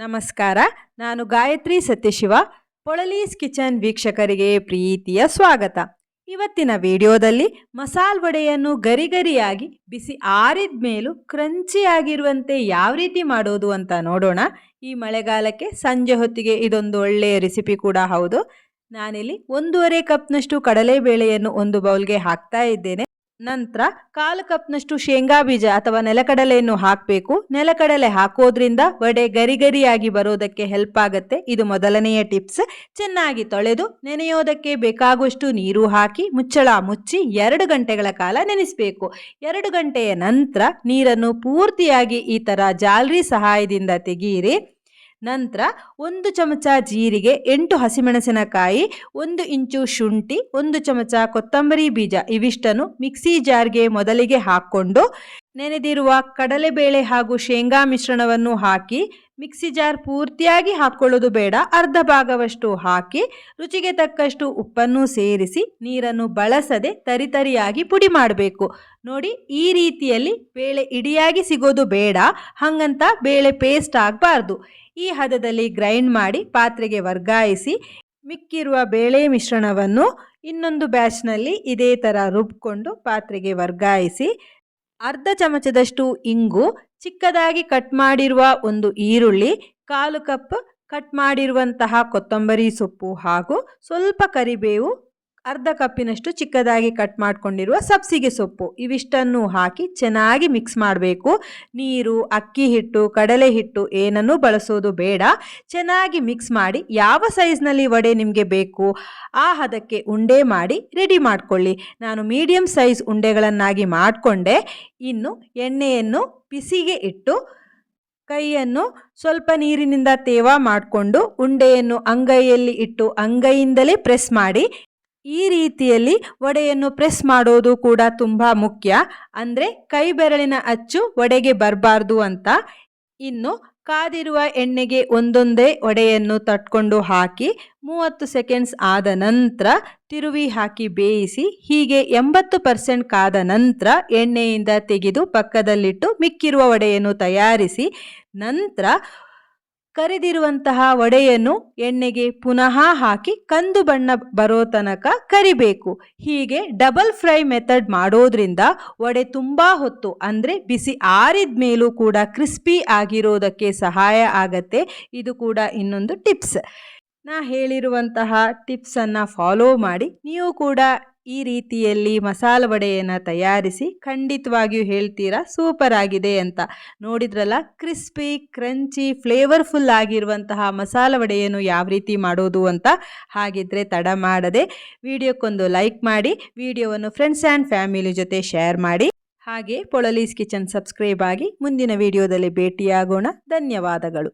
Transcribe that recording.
ನಮಸ್ಕಾರ, ನಾನು ಗಾಯತ್ರಿ ಸತ್ಯಶಿವ, ಪೊಳಲೀಸ್ ಕಿಚನ್ ವೀಕ್ಷಕರಿಗೆ ಪ್ರೀತಿಯ ಸ್ವಾಗತ. ಇವತ್ತಿನ ವಿಡಿಯೋದಲ್ಲಿ ಮಸಾಲ್ ವಡೆಯನ್ನು ಗರಿಗರಿಯಾಗಿ ಬಿಸಿ ಆರಿದ ಮೇಲೂ ಕ್ರಂಚಿಯಾಗಿರುವಂತೆ ಯಾವ ರೀತಿ ಮಾಡೋದು ಅಂತ ನೋಡೋಣ. ಈ ಮಳೆಗಾಲಕ್ಕೆ ಸಂಜೆ ಹೊತ್ತಿಗೆ ಇದೊಂದು ಒಳ್ಳೆಯ ರೆಸಿಪಿ ಕೂಡ ಹೌದು. ನಾನಿಲ್ಲಿ ಒಂದೂವರೆ ಕಪ್ನಷ್ಟು ಕಡಲೆಬೇಳೆಯನ್ನು ಒಂದು ಬೌಲ್ಗೆ ಹಾಕ್ತಾ ಇದ್ದೇನೆ. ನಂತರ ಕಾಲು ಕಪ್ನಷ್ಟು ಶೇಂಗಾ ಬೀಜ ಅಥವಾ ನೆಲಕಡಲೆಯನ್ನು ಹಾಕಬೇಕು. ನೆಲಕಡಲೆ ಹಾಕೋದ್ರಿಂದ ವಡೆ ಗರಿ ಗರಿಯಾಗಿ ಬರೋದಕ್ಕೆ ಹೆಲ್ಪ್ ಆಗುತ್ತೆ. ಇದು ಮೊದಲನೆಯ ಟಿಪ್ಸ್ ಚೆನ್ನಾಗಿ ತೊಳೆದು ನೆನೆಯೋದಕ್ಕೆ ಬೇಕಾಗುವಷ್ಟು ನೀರು ಹಾಕಿ ಮುಚ್ಚಳ ಮುಚ್ಚಿ ಎರಡು ಗಂಟೆಗಳ ಕಾಲ ನೆನೆಸಬೇಕು. ಎರಡು ಗಂಟೆಯ ನಂತರ ನೀರನ್ನು ಪೂರ್ತಿಯಾಗಿ ಈ ಥರ ಜಾಲರಿ ಸಹಾಯದಿಂದ ತೆಗೀರಿ. ನಂತರ ಒಂದು ಚಮಚ ಜೀರಿಗೆ, ಎಂಟು ಹಸಿಮೆಣಸಿನಕಾಯಿ, ಒಂದು ಇಂಚು ಶುಂಠಿ, ಒಂದು ಚಮಚ ಕೊತ್ತಂಬರಿ ಬೀಜ ಇವಿಷ್ಟನ್ನು ಮಿಕ್ಸಿ ಜಾರ್ಗೆ ಮೊದಲಿಗೆ ಹಾಕ್ಕೊಂಡು ನೆನೆದಿರುವ ಕಡಲೆಬೇಳೆ ಹಾಗೂ ಶೇಂಗಾ ಮಿಶ್ರಣವನ್ನು ಹಾಕಿ ಮಿಕ್ಸಿ ಜಾರ್ ಪೂರ್ತಿಯಾಗಿ ಹಾಕ್ಕೊಳ್ಳೋದು ಬೇಡ. ಅರ್ಧ ಭಾಗವಷ್ಟು ಹಾಕಿ ರುಚಿಗೆ ತಕ್ಕಷ್ಟು ಉಪ್ಪನ್ನು ಸೇರಿಸಿ ನೀರನ್ನು ಬಳಸದೆ ತರಿತರಿಯಾಗಿ ಪುಡಿ ಮಾಡಬೇಕು. ನೋಡಿ, ಈ ರೀತಿಯಲ್ಲಿ ಬೇಳೆ ಇಡಿಯಾಗಿ ಸಿಗೋದು ಬೇಡ. ಹಾಗಂತ ಬೇಳೆ ಪೇಸ್ಟ್ ಆಗಬಾರ್ದು. ಈ ಹದದಲ್ಲಿ ಗ್ರೈಂಡ್ ಮಾಡಿ ಪಾತ್ರೆಗೆ ವರ್ಗಾಯಿಸಿ ಮಿಕ್ಕಿರುವ ಬೇಳೆ ಮಿಶ್ರಣವನ್ನು ಇನ್ನೊಂದು ಬ್ಯಾಚ್ನಲ್ಲಿ ಇದೇ ಥರ ರುಬ್ಕೊಂಡು ಪಾತ್ರೆಗೆ ವರ್ಗಾಯಿಸಿ ಅರ್ಧ ಚಮಚದಷ್ಟು ಇಂಗು, ಚಿಕ್ಕದಾಗಿ ಕಟ್ ಮಾಡಿರುವ ಒಂದು ಈರುಳ್ಳಿ, ಕಾಲು ಕಪ್ ಕಟ್ ಮಾಡಿರುವಂತಹ ಕೊತ್ತಂಬರಿ ಸೊಪ್ಪು ಹಾಗೂ ಸ್ವಲ್ಪ ಕರಿಬೇವು ಅರ್ಧ ಕಪ್ಪಿನಷ್ಟು ಚಿಕ್ಕದಾಗಿ ಕಟ್ ಮಾಡಿಕೊಂಡಿರುವ ಸಬ್ಸಿಗೆ ಸೊಪ್ಪು. ಇವಿಷ್ಟನ್ನು ಹಾಕಿ ಚೆನ್ನಾಗಿ ಮಿಕ್ಸ್ ಮಾಡಬೇಕು. ನೀರು, ಅಕ್ಕಿ ಹಿಟ್ಟು, ಕಡಲೆ ಹಿಟ್ಟು ಏನನ್ನೂ ಬಳಸೋದು ಬೇಡ. ಚೆನ್ನಾಗಿ ಮಿಕ್ಸ್ ಮಾಡಿ ಯಾವ ಸೈಜ್ನಲ್ಲಿ ವಡೆ ನಿಮಗೆ ಬೇಕು ಆ ಹದಕ್ಕೆ ಉಂಡೆ ಮಾಡಿ ರೆಡಿ ಮಾಡಿಕೊಳ್ಳಿ. ನಾನು ಮೀಡಿಯಂ ಸೈಜ್ ಉಂಡೆಗಳನ್ನಾಗಿ ಮಾಡಿಕೊಂಡೆ. ಇನ್ನು ಎಣ್ಣೆಯನ್ನು ಬಿಸಿಗೆ ಇಟ್ಟು ಕೈಯನ್ನು ಸ್ವಲ್ಪ ನೀರಿನಿಂದ ತೇವ ಮಾಡಿಕೊಂಡು ಉಂಡೆಯನ್ನು ಅಂಗೈಯಲ್ಲಿ ಇಟ್ಟು ಅಂಗೈಯಿಂದಲೇ ಪ್ರೆಸ್ ಮಾಡಿ ಈ ರೀತಿಯಲ್ಲಿ ವಡೆಯನ್ನು ಪ್ರೆಸ್ ಮಾಡೋದು ಕೂಡ ತುಂಬ ಮುಖ್ಯ. ಅಂದರೆ ಕೈ ಬೆರಳಿನ ಅಚ್ಚು ವಡೆಗೆ ಬರಬಾರ್ದು ಅಂತ. ಇನ್ನು ಕಾದಿರುವ ಎಣ್ಣೆಗೆ ಒಂದೊಂದೇ ವಡೆಯನ್ನು ತಟ್ಕೊಂಡು ಹಾಕಿ ಮೂವತ್ತು ಸೆಕೆಂಡ್ಸ್ ಆದ ನಂತರ ತಿರುವಿ ಹಾಕಿ ಬೇಯಿಸಿ ಹೀಗೆ ಎಂಬತ್ತು ಪರ್ಸೆಂಟ್ ಕಾದ ನಂತರ ಎಣ್ಣೆಯಿಂದ ತೆಗೆದು ಪಕ್ಕದಲ್ಲಿಟ್ಟು ಮಿಕ್ಕಿರುವ ವಡೆಯನ್ನು ತಯಾರಿಸಿ ನಂತರ ಕರಿದಿರುವಂತಹ ವಡೆಯನ್ನು ಎಣ್ಣೆಗೆ ಪುನಃ ಹಾಕಿ ಕಂದು ಬಣ್ಣ ಬರೋ ತನಕ ಕರಿಬೇಕು. ಹೀಗೆ ಡಬಲ್ ಫ್ರೈ ಮೆಥಡ್ ಮಾಡೋದ್ರಿಂದ ವಡೆ ತುಂಬ ಹೊತ್ತು, ಅಂದರೆ ಬಿಸಿ ಆರಿದ ಮೇಲೂ ಕೂಡ ಕ್ರಿಸ್ಪಿ ಆಗಿರೋದಕ್ಕೆ ಸಹಾಯ ಆಗತ್ತೆ. ಇದು ಕೂಡ ಇನ್ನೊಂದು ಟಿಪ್ಸ್. ನಾ ಹೇಳಿರುವಂತಹ ಟಿಪ್ಸನ್ನು ಫಾಲೋ ಮಾಡಿ, ನೀವು ಕೂಡ ಈ ರೀತಿಯಲ್ಲಿ ಮಸಾಲ ವಡೆಯನ್ನು ತಯಾರಿಸಿ ಖಂಡಿತವಾಗಿಯೂ ಹೇಳ್ತೀರಾ? ಸೂಪರ್ ಆಗಿದೆ ಅಂತ. ನೋಡಿದ್ರಲ್ಲ, ಕ್ರಿಸ್ಪಿ, ಕ್ರಂಚಿ, ಫ್ಲೇವರ್ಫುಲ್ ಆಗಿರುವಂತಹ ಮಸಾಲ ವಡೆಯನ್ನು ಯಾವ ರೀತಿ ಮಾಡೋದು ಅಂತ ಹಾಗಿದ್ರೆ ತಡ ಮಾಡದೆ ವಿಡಿಯೋಕ್ಕೊಂದು ಲೈಕ್ ಮಾಡಿ, ವಿಡಿಯೋವನ್ನು ಫ್ರೆಂಡ್ಸ್ ಆ್ಯಂಡ್ ಫ್ಯಾಮಿಲಿ ಜೊತೆ ಶೇರ್ ಮಾಡಿ. ಹಾಗೆ ಪೊಳಲೀಸ್ ಕಿಚನ್ ಸಬ್ಸ್ಕ್ರೈಬ್ ಆಗಿ ಮುಂದಿನ ವಿಡಿಯೋದಲ್ಲಿ ಭೇಟಿಯಾಗೋಣ. ಧನ್ಯವಾದಗಳು.